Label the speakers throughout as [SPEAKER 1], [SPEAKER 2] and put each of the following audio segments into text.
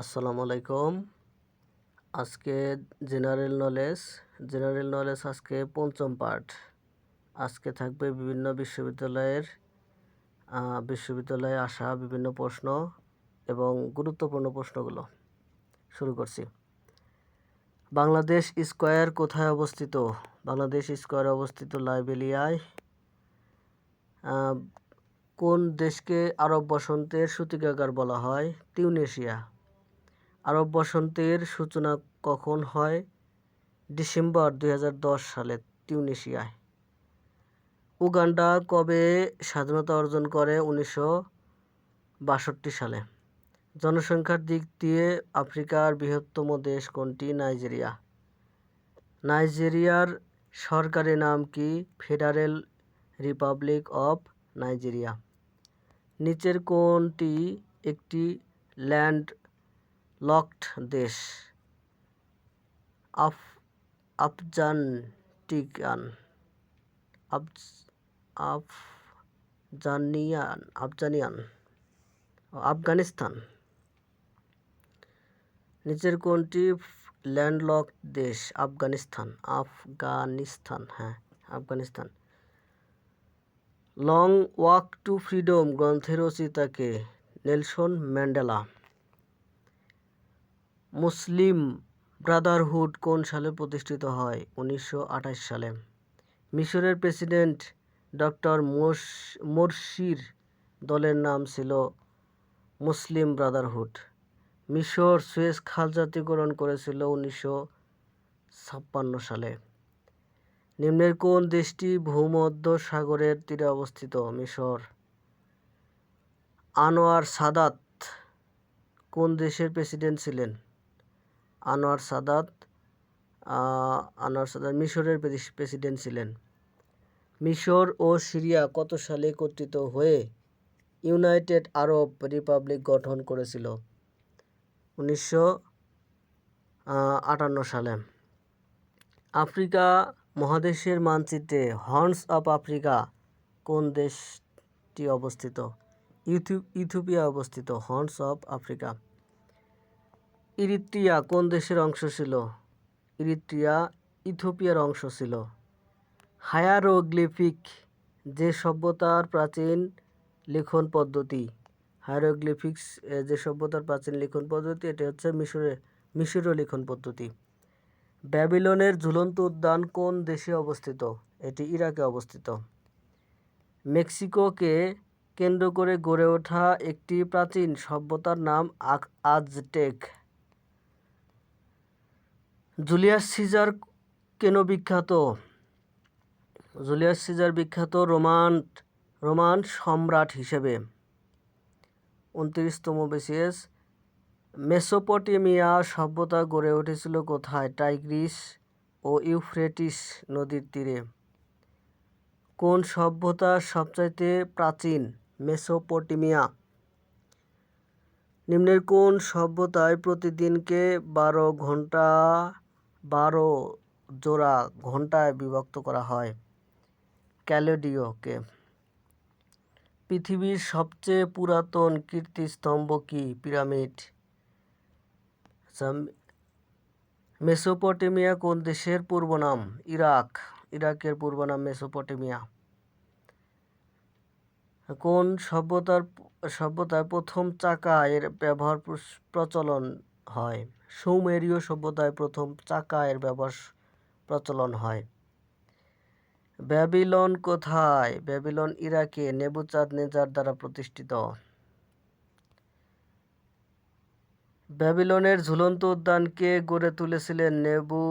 [SPEAKER 1] আসসালামু আলাইকুম। আজকে জেনারেল নলেজ জেনারেল নলেজ আজকে পঞ্চম পার্ট আজকে থাকবে বিভিন্ন বিশ্ববিদ্যালয়ের বিশ্ববিদ্যালয়ে আসা বিভিন্ন প্রশ্ন এবং গুরুত্বপূর্ণ প্রশ্নগুলো। শুরু করছি। বাংলাদেশ স্কোয়ার কোথায় অবস্থিত? বাংলাদেশ স্কোয়ার অবস্থিত লাইবেলিয়ায় কোন দেশকে আরব বসন্তের সূতিকাগার বলা হয়? তিউনেশিয়া। আরব বসন্তের সূচনা কখন হয়? ডিসেম্বর দু হাজার দশ সালে তিউনিসিয়ায়। উগান্ডা কবে স্বাধীনতা অর্জন করে? উনিশশো বাষট্টি সালে। জনসংখ্যার দিক দিয়ে আফ্রিকার বৃহত্তম দেশ কোনটি? নাইজেরিয়া। নাইজেরিয়ার সরকারি নাম কি? Federal republic of Nigeria. নিচের কোনটি একটি ল্যান্ড লকড দেশ আফ আফজানটিকান আফ- আফজানিয়ান আফজানিয়ান ও আফগানিস্তান নিচের কোনটি ল্যান্ডলক দেশ আফগানিস্তান আফগানিস্তান হ্যাঁ Afghanistan long walk to freedom গ্রন্থের রচয়িতাকে নেলসন ম্যান্ডেলা মুসলিম ব্রাদারহুড কোন সালে প্রতিষ্ঠিত হয়? উনিশশো আঠাশ সালে। মিশরের প্রেসিডেন্ট ডক্টর মোরসির দলের নাম ছিল মুসলিম ব্রাদারহুড। মিশর সুয়েজ খাল জাতীয়করণ করেছিল উনিশশো ছাপ্পান্ন সালে। নিম্নের কোন দেশটি ভূমধ্য সাগরের তীরে অবস্থিত? মিশর। আনোয়ার সাদাত কোন দেশের প্রেসিডেন্ট ছিলেন? আনোয়ার সাদাত আনোয়ার সাদাত মিশরের প্রেসিডেন্ট ছিলেন। মিশর ও সিরিয়া কত সালে একত্রিত হয়ে ইউনাইটেড আরব রিপাবলিক গঠন করেছিল? উনিশশো আটান্ন সালে। আফ্রিকা মহাদেশের মানচিত্রে হর্নস অফ আফ্রিকা কোন দেশটি অবস্থিত? ইথি- ইথিওপিয়া অবস্থিত, হর্নস অফ আফ্রিকা। ইরিত্রিয়া কোন দেশের অংশ ছিল? ইরিত্রিয়া ইথিওপিয়ার অংশ ছিল। হায়ারোগ্লিফিক যে সভ্যতার প্রাচীন লিখন পদ্ধতি। হায়ারোগ্লিফিক্স যে সভ্যতার প্রাচীন লিখন পদ্ধতি, এটি হচ্ছে মিশরে, মিশরীয় লিখন পদ্ধতি। ব্যাবিলনের ঝুলন্ত উদ্যান কোন দেশে অবস্থিত? এটি ইরাকে অবস্থিত। মেক্সিকোকে কেন্দ্র করে গড়ে ওঠা একটি প্রাচীন সভ্যতার নাম আজটেক। জুলিয়াস সিজার কেন বিখ্যাত? জুলিয়াস সিজার বিখ্যাত রোমান রোমান সম্রাট হিসেবে। উনত্রিশতম বিসিএস মেসোপটেমিয়া সভ্যতা গড়ে উঠেছিল কোথায়? টাইগ্রিস ও ইউফ্রেটিস নদীর তীরে। কোন সভ্যতা সবচাইতে প্রাচীন? মেসোপটেমিয়া। নিম্নের কোন সভ্যতায় প্রতিদিনকে বারো ঘণ্টা বারো জোড়া ঘন্টায় বিভক্ত করা হয় ক্যালেডিওকে। পৃথিবীর সবচেয়ে পুরাতন কীর্তিস্তম্ভ কি? পিরামিড। আচ্ছা, মেসোপটেমিয়া কোন দেশের পূর্ব নাম ইরাক। ইরাকের পূর্ব নাম মেসোপটেমিয়া। কোন সভ্যতার সভ্যতায় প্রথম চাকা এর ব্যবহার প্রচলন হয়? সুমেরীয় সভ্যতায় প্রথম চাকা এর ব্যবহার প্রচলন হয়। ব্যাবিলন কোথায়? ব্যাবিলন ইরাকে, নেবুচাঁদ নেজার দ্বারা প্রতিষ্ঠিত। ব্যাবিলনের ঝুলন্ত উদ্যানকে গড়ে তুলেছিলেন? নেবু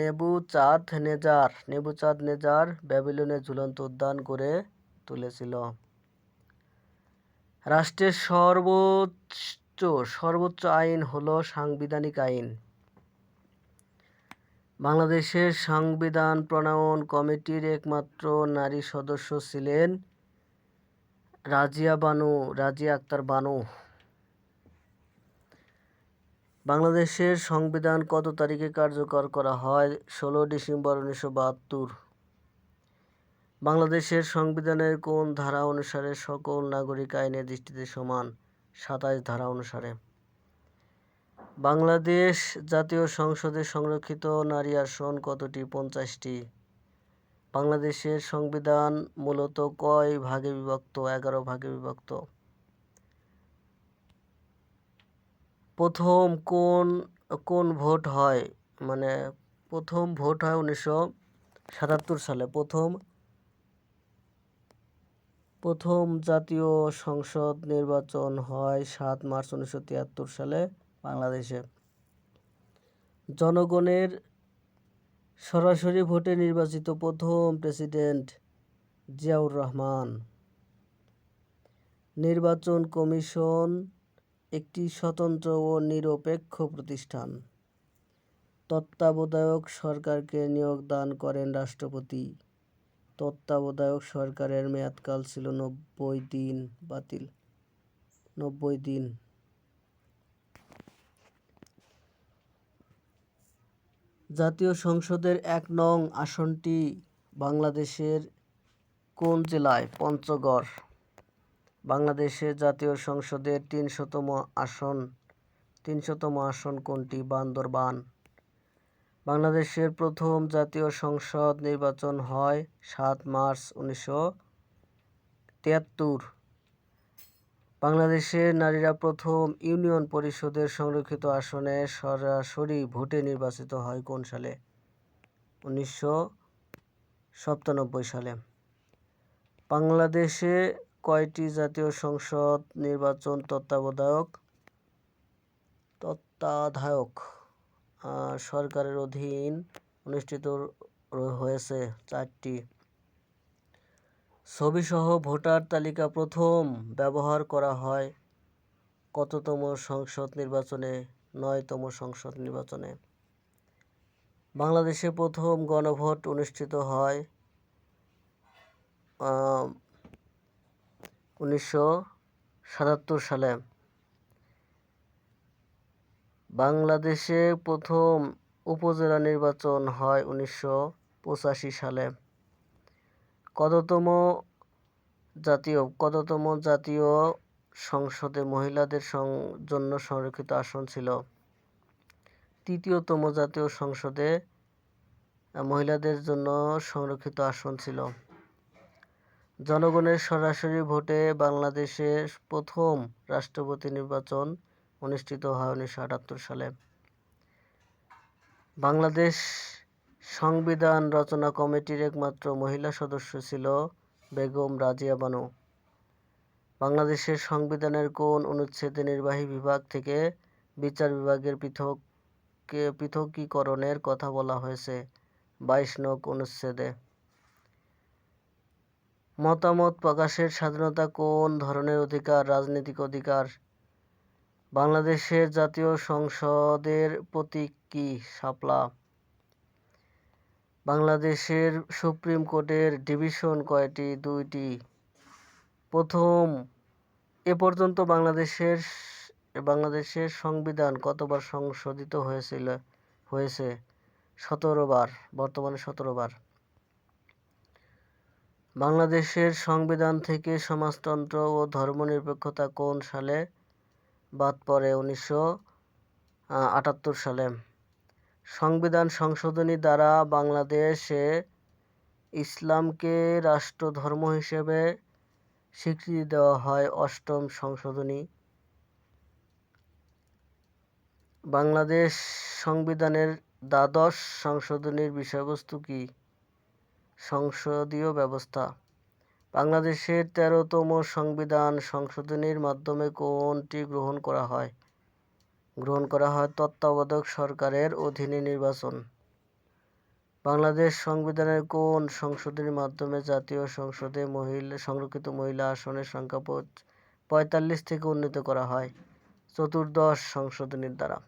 [SPEAKER 1] নেবুচাঁদ নেজার নেবুচাঁদ নেজার ব্যাবিলনের ঝুলন্ত উদ্যান গড়ে তুলেছিল। রাষ্ট্রের সর্বোচ্চ সর্বোচ্চ আইন হলো সাংবিধানিক আইন। বাংলাদেশের সংবিধান প্রণয়ন কমিটির একমাত্র নারী সদস্য ছিলেন রাজিয়া বানু, রাজিয়া আক্তার বানু। বাংলাদেশের সংবিধান কত তারিখে কার্যকর করা হয়? ষোলো ডিসেম্বর উনিশশো বাহাত্তর। বাংলাদেশের সংবিধানের কোন ধারা অনুসারে সকল নাগরিক আইনের দৃষ্টিতে সমান? সাতাশ ধারা অনুসারে। বাংলাদেশ জাতীয় সংসদে সংরক্ষিত নারী আসন কতটি? পঞ্চাশটি। বাংলাদেশের সংবিধান মূলত কয় ভাগে বিভক্ত? এগারো ভাগে বিভক্ত। প্রথম কোন কোন ভোট হয়? মানে প্রথম ভোট হয় উনিশশো সাতাত্তর সালে। প্রথম প্রথম জাতীয় সংসদ নির্বাচন হয় সাত মার্চ উনিশশো তিয়াত্তর সালে বাংলাদেশে। জনগণের সরাসরি ভোটে নির্বাচিত প্রথম প্রেসিডেন্ট জিয়াউর রহমান। নির্বাচন কমিশন একটি স্বতন্ত্র ও নিরপেক্ষ প্রতিষ্ঠান। তত্ত্বাবধায়ক সরকারকে নিয়োগ দান করেন রাষ্ট্রপতি। তত্ত্বাবধায়ক সরকারের মেয়াদকাল ছিল নব্বই দিন বাতিল। নব্বই দিন। জাতীয় সংসদের এক নং আসনটি বাংলাদেশের কোন জেলায়? পঞ্চগড়। বাংলাদেশের জাতীয় সংসদের তিনশতম আসন তিনশতম আসন কোনটি? বান্দরবান। বাংলাদেশের প্রথম জাতীয় সংসদ নির্বাচন হয় সাত মার্চ উনিশশো তিয়াত্তর। বাংলাদেশের নারীরা প্রথম ইউনিয়ন পরিষদের সংরক্ষিত আসনে সরাসরি ভোটে নির্বাচিত হয় কোন সালে? উনিশশো সাতানব্বই সালে। বাংলাদেশে কয়টি জাতীয় সংসদ নির্বাচন তত্ত্বাবধায়ক? তত্ত্বাধায়ক সরকারের অধীন অনুষ্ঠিত হয়েছে চারটি। ছবিসহ ভোটার তালিকা প্রথম ব্যবহার করা হয় কততম সংসদ নির্বাচনে, নয়তম সংসদ নির্বাচনে। বাংলাদেশে প্রথম গণভোট অনুষ্ঠিত হয় উনিশশো সাতাত্তর সালে। বাংলাদেশে প্রথম উপজেলা নির্বাচন হয় উনিশশো পঁচাশি সালে। কততম জাতীয় কততম জাতীয় সংসদে মহিলাদের জন্য সংরক্ষিত আসন ছিল? তৃতীয়তম জাতীয় সংসদে মহিলাদের জন্য সংরক্ষিত আসন ছিল। জনগণের সরাসরি ভোটে বাংলাদেশের প্রথম রাষ্ট্রপতি নির্বাচন অনুষ্ঠিত হয় উনিশশো আটাত্তর সালে। বাংলাদেশ সংবিধান রচনা কমিটির একমাত্র মহিলা সদস্য ছিল বেগম রাজিয়া বানু। বাংলাদেশের সংবিধানের কোন অনুচ্ছেদে নির্বাহী বিভাগ থেকে বিচার বিভাগের পৃথক পৃথকীকরণের কথা বলা হয়েছে বাইশ নক অনুচ্ছেদে? মতামত প্রকাশের স্বাধীনতা কোন ধরনের অধিকার, রাজনৈতিক অধিকার বাংলাদেশের জাতীয় সংসদের প্রতীক কি শাপলা? বাংলাদেশের সুপ্রিম কোর্টের ডিভিশন কয়টি? দুইটি। প্রথম, এ পর্যন্ত বাংলাদেশের বাংলাদেশের সংবিধান কতবার সংশোধিত হয়েছিল? হয়েছে সতেরো বার, বর্তমানে সতেরো বার। বাংলাদেশের সংবিধান থেকে সমাজতন্ত্র ও ধর্মনিরপেক্ষতা কোন সালে বাদ পড়ে উনিশশো আটাত্তর সালে। সংবিধান সংশোধনী দ্বারা বাংলাদেশে ইসলামকে রাষ্ট্রধর্ম হিসেবে স্বীকৃতি দেওয়া হয় অষ্টম সংশোধনী। বাংলাদেশ সংবিধানের দ্বাদশ সংশোধনীর বিষয়বস্তু কি? সংসদীয় ব্যবস্থা। বাংলাদেশের তেরোতম সংবিধান সংশোধনীর মাধ্যমে কোনটি গ্রহণ করা হয়? গ্রহণ করা হয় তত্ত্বাবধায়ক সরকারের অধীনে নির্বাচন। বাংলাদেশ সংবিধানের কোন সংশোধনীর মাধ্যমে জাতীয় সংসদে মহিলা, সংরক্ষিত মহিলা আসনের সংখ্যা পঁয়তাল্লিশ থেকে উন্নীত করা হয়? চতুর্দশ সংশোধনীর দ্বারা।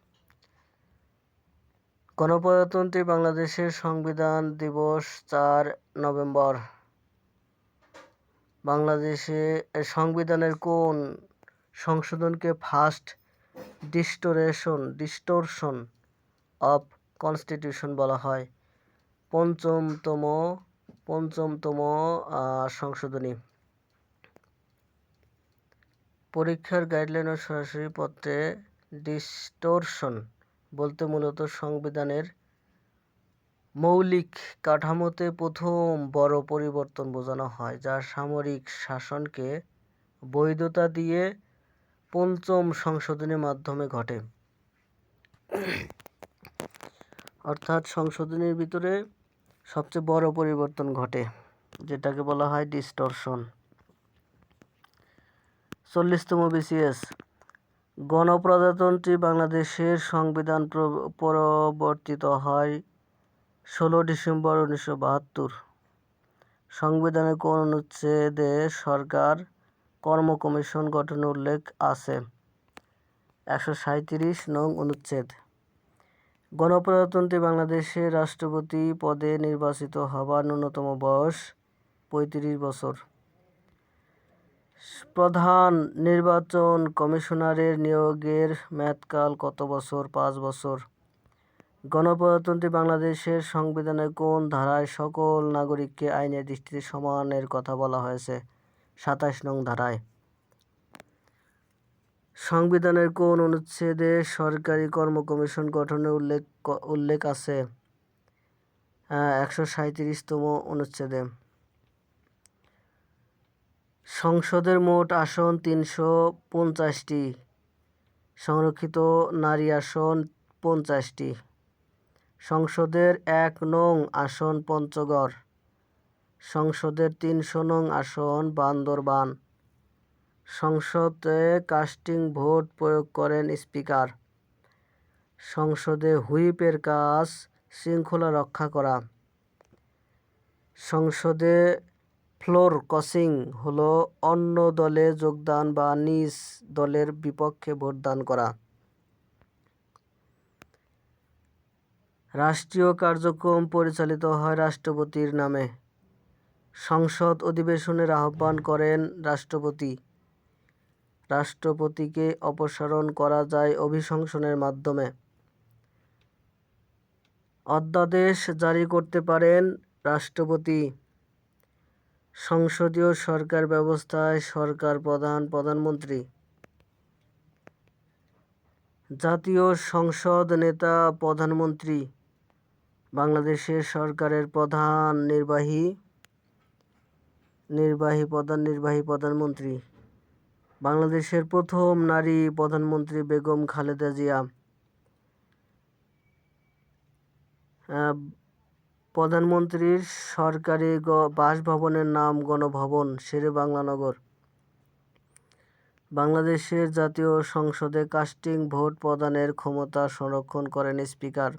[SPEAKER 1] গণপ্রজাতন্ত্রী বাংলাদেশের সংবিধান দিবস চার নভেম্বর। বাংলাদেশে সংবিধানের কোন সংশোধনকে first distortion distortion of constitution বলা হয়? পঞ্চমতম পঞ্চমতম সংশোধনী। পরীক্ষার গাইডলাইন ও সরাসরি পত্রে ডিস্টোরশন বলতে মূলত সংবিধানের মৌলিক কাঠামোতে প্রথম বড় পরিবর্তন বোঝানো হয়, যা সামরিক শাসনকে বৈধতা দিয়ে পঞ্চম সংশোধনীর মাধ্যমে ঘটে। অর্থাৎ সংশোধনীর ভিতরে সবচেয়ে বড় পরিবর্তন ঘটে, যেটাকে বলা হয় ডিস্টরশন। চল্লিশতম বিসিএস, গণপ্রজাতন্ত্রী বাংলাদেশের সংবিধান প্র- প্রবর্তিত হয় ষোলো ডিসেম্বর উনিশশো বাহাত্তর। সংবিধানের কোন অনুচ্ছেদে সরকার কর্ম কমিশন গঠনের উল্লেখ আছে। একশো সাঁইত্রিশ নং অনুচ্ছেদ। গণপ্রজাতন্ত্রী বাংলাদেশে রাষ্ট্রপতি পদে নির্বাচিত হবার ন্যূনতম বয়স পঁয়ত্রিশ বছর। প্রধান নির্বাচন কমিশনারের নিয়োগের মেয়াদকাল কত বছর? পাঁচ বছর। গণপ্রজাতন্ত্রী বাংলাদেশের সংবিধানে কোন ধারায় সকল নাগরিককে আইনের দৃষ্টিতে সমানের কথা বলা হয়েছে? সাতাশ নং ধারায়। সংবিধানের কোন অনুচ্ছেদে সরকারি কর্ম কমিশন গঠনের উল্লেখ উল্লেখ আছে? একশো সাঁইত্রিশতম অনুচ্ছেদে। সংসদের মোট আসন তিনশো পঞ্চাশটি। সংরক্ষিত নারী আসন পঞ্চাশটি। সংসদের এক নং আসন পঞ্চগড়। সংসদের তিনশো নং আসন বান্দরবান। সংসদে কাস্টিং ভোট প্রয়োগ করেন স্পিকার। সংসদে হুইপের কাজ শৃঙ্খলা রক্ষা করা। সংসদে ফ্লোর ক্রসিং হলো অন্য দলে যোগদান বা নিজ দলের বিপক্ষে ভোটদান করা। রাষ্ট্রীয় কার্যক্রম পরিচালিত হয় রাষ্ট্রপতির নামে। সংসদ অধিবেশনের আহ্বান করেন রাষ্ট্রপতি। রাষ্ট্রপতিকে অপসারণ করা যায় অভিশংসনের মাধ্যমে। অধ্যাদেশ জারি করতে পারেন রাষ্ট্রপতি। সংসদীয় সরকার ব্যবস্থায় সরকার প্রধান প্রধানমন্ত্রী। জাতীয় সংসদ নেতা প্রধানমন্ত্রী। বাংলাদেশের সরকারের প্রধান নির্বাহী নির্বাহী প্রধান, নির্বাহী প্রধানমন্ত্রী। বাংলাদেশের প্রথম নারী প্রধানমন্ত্রী বেগম খালেদা জিয়া। প্রধানমন্ত্রীর সরকারি বাসভবনের নাম গণভবন, শেরে বাংলানগর। বাংলাদেশের জাতীয় সংসদে কাস্টিং ভোট প্রদানের ক্ষমতা সংরক্ষণ করেন স্পিকার।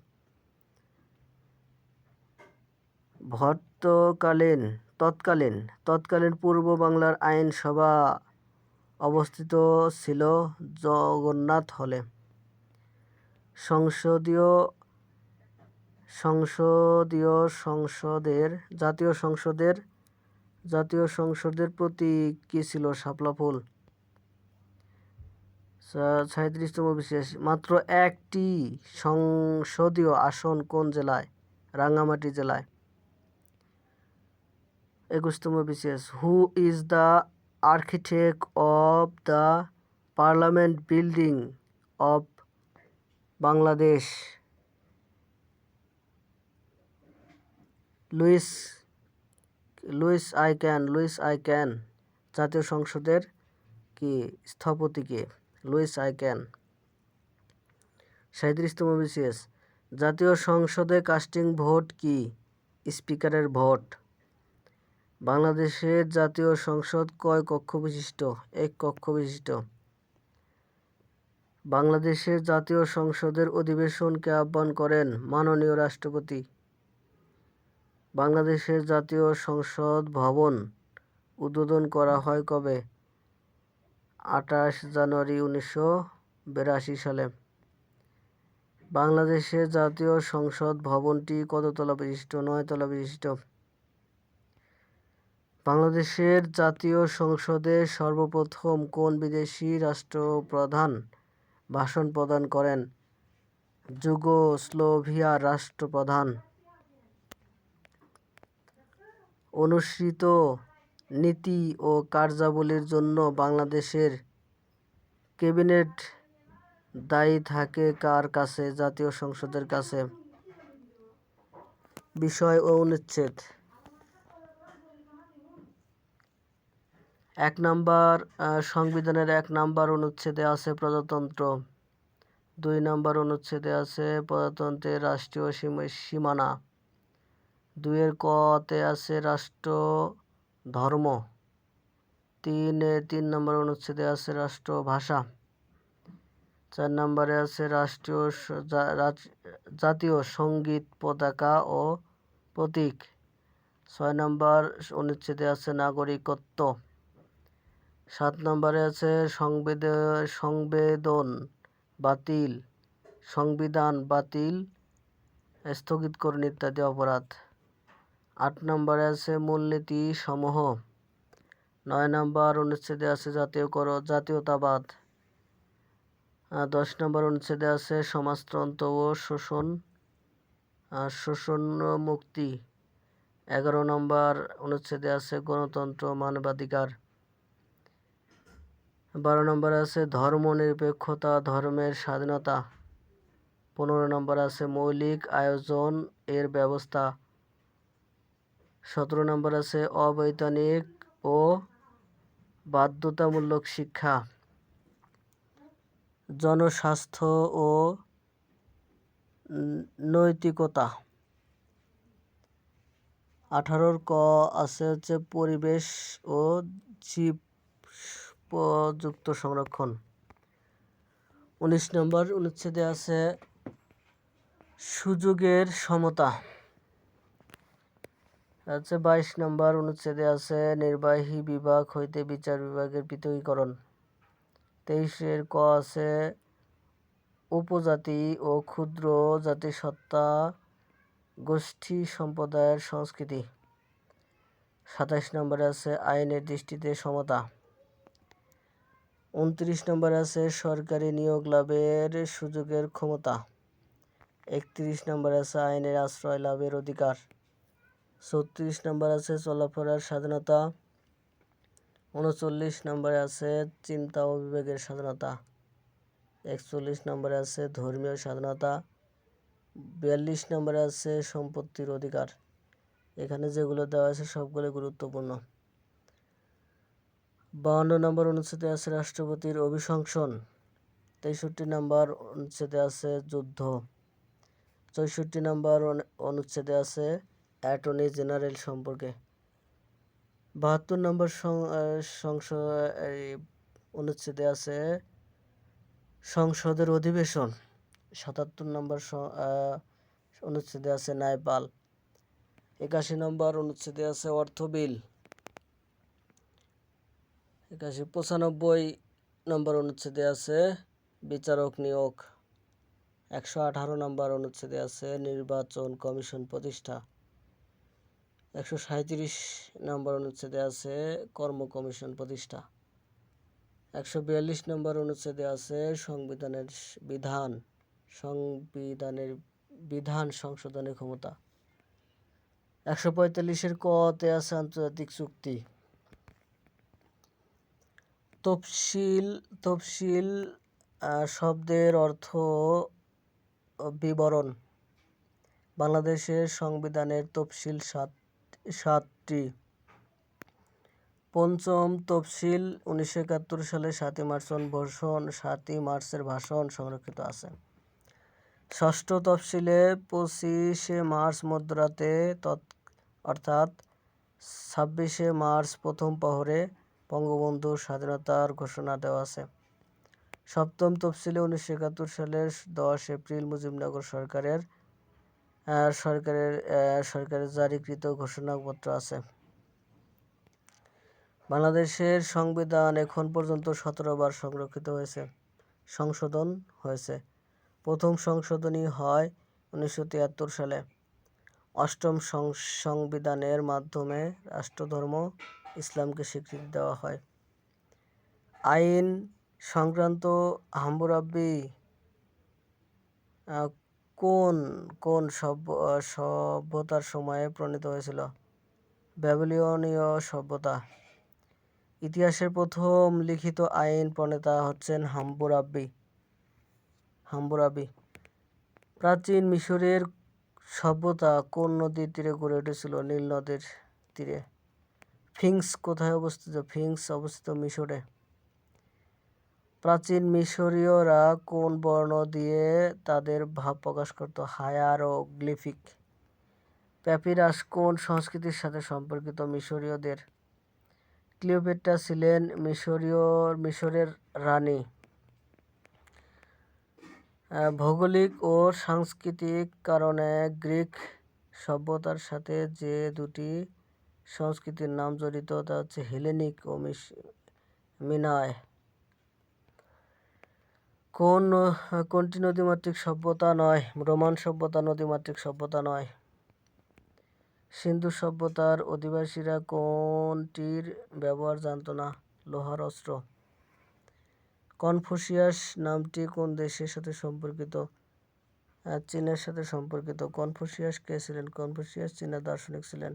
[SPEAKER 1] ভট্টকালীন তৎকালীন তৎকালীন পূর্ব বাংলার আইনসভা অবস্থিত ছিল জগন্নাথ হলে। সংসদীয় সংসদীয় সংসদের, জাতীয় সংসদের জাতীয় সংসদের প্রতীক কী ছিল? শাপলা ফুল। সাঁত্রিশতম বিশেষ। মাত্র একটি সংসদীয় আসন কোন জেলায়? রাঙ্গামাটি জেলায়। একুশতম বিশেষ who is the architect of the parliament building of Bangladesh Louis Louis I Kahn Louis I Kahn জাতীয় সংসদের কি? স্থপতিকে লুইস আই ক্যান সাঁত্রিশতম বিশেষ জাতীয় সংসদে কাস্টিং ভোট কি? স্পিকারের ভোট বাংলাদেশের জাতীয় সংসদ কয় কক্ষ বিশিষ্ট? এক কক্ষ বিশিষ্ট। বাংলাদেশের জাতীয় সংসদের অধিবেশনকে আহ্বান করেন মাননীয় রাষ্ট্রপতি। বাংলাদেশের জাতীয় সংসদ ভবন উদ্বোধন করা হয় কবে? আঠাশ জানুয়ারি উনিশশো বিরাশি সালে। বাংলাদেশের জাতীয় সংসদ ভবনটি কততলা বিশিষ্ট, নয়তলা বিশিষ্ট? বাংলাদেশের জাতীয় সংসদে সর্বপ্রথম কোন বিদেশি রাষ্ট্রপ্রধান ভাষণ প্রদান করেন? যুগোস্লোভিয়ার রাষ্ট্রপ্রধান। অনুসৃত নীতি ও কার্যাবলীর জন্য বাংলাদেশের ক্যাবিনেট দায়ী থাকে কার কাছে? জাতীয় সংসদের কাছে। বিষয় ও অনুচ্ছেদ। এক নাম্বার সংবিধানের এক নাম্বার অনুচ্ছেদে আছে প্রজাতন্ত্র। দুই নাম্বার অনুচ্ছেদে আছে প্রজাতন্ত্রের রাষ্ট্রীয় সীমা- সীমানা। দুইয়ের কতে আছে রাষ্ট্র ধর্ম। তিনে, তিন নম্বর অনুচ্ছেদে আছে রাষ্ট্র ভাষা। চার নম্বরে আছে রাষ্ট্রীয় জাতীয় সংগীত পতাকা ও প্রতীক। ছয় নম্বর অনুচ্ছেদে আছে নাগরিকত্ব। সাত নম্বরে আছে সংবেদ, সংবেদন, বাতিল, সংবিধান, বাতিল স্থগিতকরণ ইত্যাদি অপরাধ। আট নম্বরে আছে মূলনীতি সমূহ। নয় নম্বর অনুচ্ছেদে আছে জাতীয়করণ জাতীয়তাবাদ। দশ নম্বর অনুচ্ছেদে আছে সমাজতন্ত্র ও শোষণ শোষণ মুক্তি। এগারো নম্বর অনুচ্ছেদে আছে গণতন্ত্র, মানবাধিকার। বারো নম্বর আছে ধর্ম নিরপেক্ষতা, ধর্মের স্বাধীনতা। পনেরো নম্বর আছে মৌলিক আয়োজন এর ব্যবস্থা। সতেরো নম্বর আছে অবৈতনিক ও বাধ্যতামূলক শিক্ষা। জনস্বাস্থ্য ও নৈতিকতা। আঠারোর ক আছে হচ্ছে পরিবেশ ও জীব উপযুক্ত সংরক্ষণ। উনিশ নম্বর অনুচ্ছেদে আছে, সুযোগের সমতা। আছে বাইশ নম্বর অনুচ্ছেদে আছে, নির্বাহী বিভাগ হইতে বিচার বিভাগের পৃথকীকরণ। তেইশের ক আছে, উপজাতি ও ক্ষুদ্র জাতিসত্তা গোষ্ঠী সম্প্রদায়ের সংস্কৃতি। সাতাশ নম্বরে আছে, আইনের দৃষ্টিতে সমতা। উনত্রিশ নম্বর আছে সরকারি নিয়োগ লাভের সুযোগের ক্ষমতা। একত্রিশ নম্বরে আছে আইনের আশ্রয় লাভের অধিকার। ছত্রিশ নম্বর আছে চলাফেরার স্বাধীনতা। উনচল্লিশ নম্বরে আছে চিন্তা ও বিবেকের স্বাধীনতা। একচল্লিশ নম্বরে আছে ধর্মীয় স্বাধীনতা। বিয়াল্লিশ নম্বরে আছে সম্পত্তির অধিকার। এখানে যেগুলো দেওয়া আছে সবগুলো গুরুত্বপূর্ণ। বাউন্ন নম্বর অনুচ্ছেদে আছে রাষ্ট্রপতির অভিশংসন, তেষট্টি নম্বর অনুচ্ছেদে আছে যুদ্ধ, চৌষট্টি নম্বর অনুচ্ছেদে আছে অ্যাটর্নি জেনারেল সম্পর্কে, বাহাত্তর নম্বর সংসদ অনুচ্ছেদে আছে সংসদের অধিবেশন, সাতাত্তর নম্বর অনুচ্ছেদে আছে ন্যায়পাল একাশি নম্বর অনুচ্ছেদে আছে অর্থ বিল একাশি পঁচানব্বই নম্বর অনুচ্ছেদে আছে, বিচারক নিয়োগ, একশো আঠারো নম্বর অনুচ্ছেদে আছে, নির্বাচন কমিশন প্রতিষ্ঠা। একশো সাঁত্রিশ নম্বর অনুচ্ছেদে আছে, কর্ম কমিশন প্রতিষ্ঠা। একশো বিয়াল্লিশ নম্বর অনুচ্ছেদে আছে, সংবিধানের বিধান সংবিধানের বিধান সংশোধনের ক্ষমতা। একশো পঁয়তাল্লিশের কতে আছে আন্তর্জাতিক চুক্তি। তফসিল তফসিল শব্দের অর্থ বিবরণ। বাংলাদেশের সংবিধানের তফসিল সাত, সাতটি। পঞ্চম তফসিল উনিশশো একাত্তর সালে সাতই মার্চন ভাষণ সাতই মার্চের ভাষণ সংরক্ষিত আছে। ষষ্ঠ তফসিলে পঁচিশে মার্চ মধ্যরাতে তৎ, অর্থাৎ ছাব্বিশে মার্চ প্রথম প্রহরে বঙ্গবন্ধুর স্বাধীনতার ঘোষণা দেওয়া আছে। সপ্তম তফসিলে উনিশশো একাত্তর সালের দশ এপ্রিল মুজিবনগর সরকারের সরকারের সরকারের জারিকৃত ঘোষণাপত্র আছে। বাংলাদেশের সংবিধান এখন পর্যন্ত সতেরো বার সংরক্ষিত হয়েছে, সংশোধন হয়েছে। প্রথম সংশোধনী হয় উনিশশো তিয়াত্তর সালে। অষ্টম সংবিধানের মাধ্যমে রাষ্ট্রধর্ম ইসলামকে স্বীকৃতি দেওয়া হয়। আইন সংক্রান্ত হাম্বুরাব্বি কোন কোন সভ্য সভ্যতার সময়ে প্রণীত হয়েছিল? ব্যাবিলনীয় সভ্যতা। ইতিহাসের প্রথম লিখিত আইন প্রণেতা হচ্ছেন হাম্বুরাব্বি। হাম্বুরাবি প্রাচীন মিশরের সভ্যতা কোন নদীর তীরে গড়ে উঠেছিল? নীল নদের তীরে। ফিংস কোথায় অবস্থিত? ফিংস অবস্থিত মিশরে। প্রাচীন মিশরীয়রা কোন বর্ণ দিয়ে তাদের ভাব প্রকাশ করত? হায়ারোগ্লিফিক। প্যাপিরাস কোন সংস্কৃতির সাথে সম্পর্কিত মিশরীয়দের? ক্লিওপেট্রা ছিলেন মিশরীয় মিশরের রানী। ভৌগোলিক ও সাংস্কৃতিক কারণে গ্রিক সভ্যতার সাথে যে দুটি সংস্কৃতির নাম জড়িত, তা হচ্ছে হেলেনিক ও মিনায়। কোন, কোনটি নদীমাতৃক সভ্যতা নয়? রোমান সভ্যতা, নদীমাতৃক সভ্যতা নয়। সিন্ধু সভ্যতার অধিবাসীরা কোনটির ব্যবহার জানত না? লোহার অস্ত্র। কনফুসিয়াস নামটি কোন দেশের সাথে সম্পর্কিত? চীনের সাথে সম্পর্কিত। কনফুসিয়াস কে ছিলেন? কনফুসিয়াস চীনের দার্শনিক ছিলেন।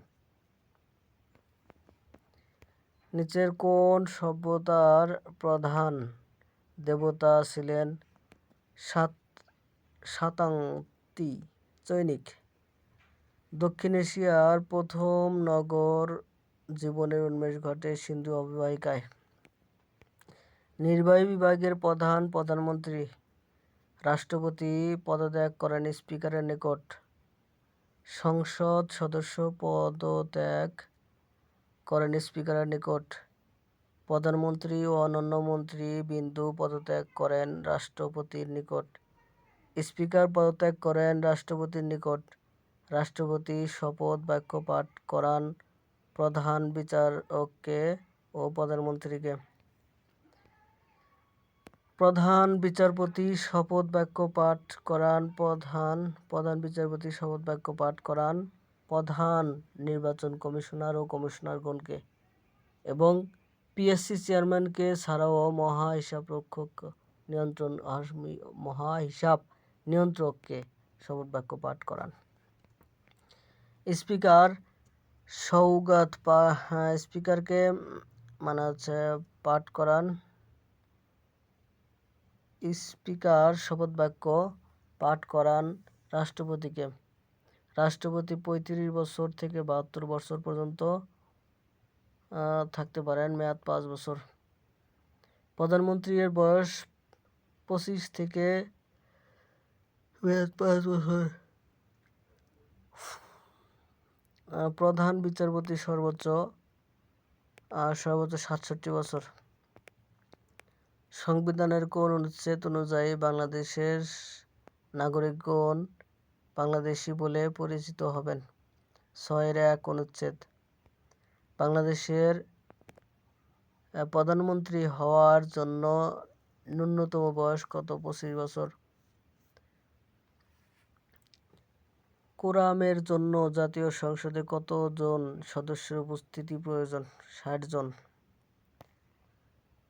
[SPEAKER 1] নিচের কোন সভ্যতার প্রধান দেবতা ছিলেন সাত, সাতাংতি চৈনিক। দক্ষিণ এশিয়ার প্রথম নগর জীবনের উন্মেষ ঘটে সিন্ধু অববাহিকায়। নির্বাহী বিভাগের প্রধান প্রধানমন্ত্রী। রাষ্ট্রপতি পদত্যাগ করেন স্পিকারের নিকট। সংসদ সদস্য পদত্যাগ করেন স্পিকারের নিকট। প্রধানমন্ত্রী ও অন্যান্য মন্ত্রী বিন্দু পদত্যাগ করেন রাষ্ট্রপতির নিকট। স্পিকার পদত্যাগ করেন রাষ্ট্রপতির নিকট। রাষ্ট্রপতি শপথ বাক্য পাঠ করান প্রধান বিচারককে ও প্রধানমন্ত্রীকে। প্রধান বিচারপতি শপথ বাক্য পাঠ করান প্রধান প্রধান বিচারপতি শপথ বাক্য পাঠ করান প্রধান নির্বাচন কমিশনার ও কমিশনারগণকে এবং পিএসসি চেয়ারম্যানকে ছাড়াও মহা হিসাবরক্ষক নিয়ন্ত্রণ মহা হিসাব নিয়ন্ত্রককে শপথ বাক্য পাঠ করান। স্পিকার সৌগাত হ্যাঁ, স্পিকারকে মানে হচ্ছে পাঠ করান। স্পিকার শপথ বাক্য পাঠ করান রাষ্ট্রপতিকে। রাষ্ট্রপতি পঁয়ত্রিশ বছর থেকে বাহাত্তর বছর পর্যন্ত থাকতে পারেন, মেয়াদ পাঁচ বছর। প্রধানমন্ত্রীর বয়স পঁচিশ থেকে মেয়াদ পাঁচ বছর। প্রধান বিচারপতি সর্বোচ্চ সর্বোচ্চ সাতষট্টি বছর। সংবিধানের কোন অনুচ্ছেদ অনুযায়ী বাংলাদেশের নাগরিকগণ বাংলাদেশি বলে পরিচিত হবেন। ছয়ের এক অনুচ্ছেদ। বাংলাদেশের প্রধানমন্ত্রী হওয়ার জন্য ন্যূনতম বয়স কত? পঁচিশ বছর। কোরামের জন্য জাতীয় সংসদে কতজন সদস্যের উপস্থিতি প্রয়োজন? ষাট জন।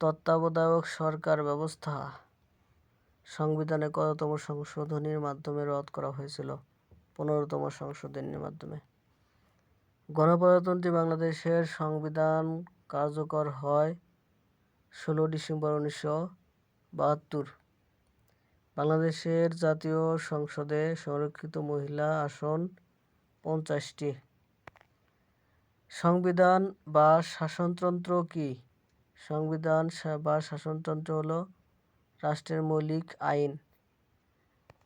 [SPEAKER 1] তত্ত্বাবধায়ক সরকার ব্যবস্থা। সংবিধানে কততম সংশোধনীর মাধ্যমে রদ করা হয়েছিল? পনেরোতম সংশোধনীর মাধ্যমে। গণপ্রজাতন্ত্রী বাংলাদেশের সংবিধান কার্যকর হয় ষোলো ডিসেম্বর উনিশশো বাহাত্তর। বাংলাদেশের জাতীয় সংসদে সংরক্ষিত মহিলা আসন পঞ্চাশটি। সংবিধান বা শাসনতন্ত্র কি? সংবিধান বা শাসনতন্ত্র হলো রাষ্ট্রের মৌলিক আইন।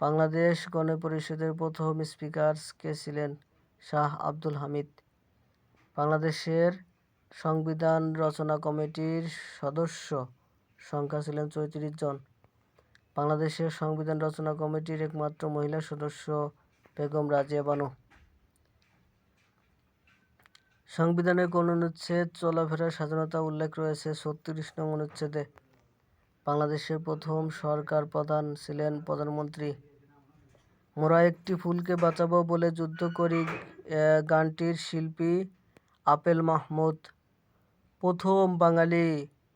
[SPEAKER 1] বাংলাদেশ গণপরিষদের প্রথম স্পিকার কে ছিলেন? শাহ আব্দুল হামিদ। বাংলাদেশের সংবিধান রচনা কমিটির সদস্য সংখ্যা ছিলেন চৌত্রিশ জন। বাংলাদেশের সংবিধান রচনা কমিটির একমাত্র মহিলা সদস্য বেগম রাজিয়া বানু। সংবিধানের কোন অনুচ্ছেদ চলাফেরার স্বাধীনতা উল্লেখ রয়েছে ছত্রিশ নং অনুচ্ছেদে। বাংলাদেশের প্রথম সরকার প্রধান ছিলেন প্রধানমন্ত্রী। মোরা একটি ফুলকে বাঁচাবো বলে যুদ্ধ করি গানটির শিল্পী আপেল মাহমুদ। প্রথম বাঙালি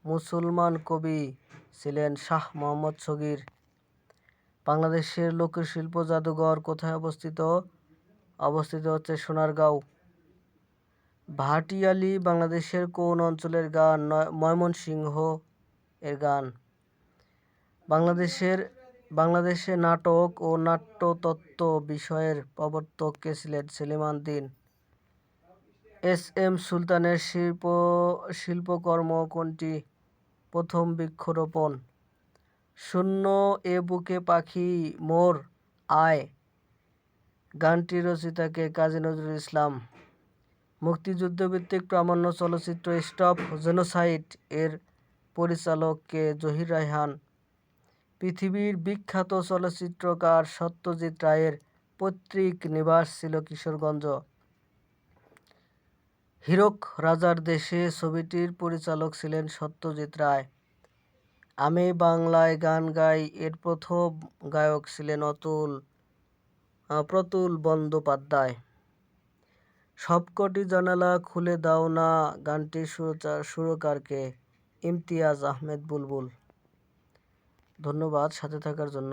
[SPEAKER 1] মুসলমান কবি ছিলেন শাহ মোহাম্মদ সগির বাংলাদেশের লোকশিল্প জাদুঘর কোথায় অবস্থিত? অবস্থিত হচ্ছে সোনারগাঁও। ভাটিয়ালি বাংলাদেশের কোন অঞ্চলের গান? ময়মনসিংহ এর গান। বাংলাদেশের, বাংলাদেশে নাটক ও নাট্যতত্ত্ব বিষয়ের প্রবর্তক কে ছিলেন সেলিমান দ্বীন এস এম সুলতানের শিল্প, শিল্পকর্ম কোনটি? প্রথম বৃক্ষরোপণ। শূন্য এ বুকে পাখি, মোর আয়। গানটি রচিতাকে কাজী নজরুল ইসলাম। মুক্তিযুদ্ধভিত্তিক প্রামাণ্য চলচ্চিত্র স্টপ জেনোসাইট এর পরিচালক কে জহির রায়হান পৃথিবীর বিখ্যাত চলচ্চিত্রকার সত্যজিৎ রায়ের পৈতৃক নিবাস ছিল কিশোরগঞ্জ। হীরক রাজার দেশে ছবিটির পরিচালক ছিলেন সত্যজিৎ রায়। আমি বাংলায় গান গাই, এর প্রথম গায়ক ছিলেন অতুল প্রতুল বন্দ্যোপাধ্যায়। সবকটি জানালা খুলে দাও না গানটির সুরকারকে, ইমতিয়াজ আহমেদ বুলবুল। ধন্যবাদ সাথে থাকার জন্য।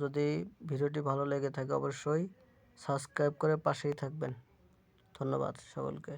[SPEAKER 1] যদি ভিডিওটি ভালো লেগে থাকে অবশ্যই সাবস্ক্রাইব করে পাশেই থাকবেন। ধন্যবাদ সকলকে।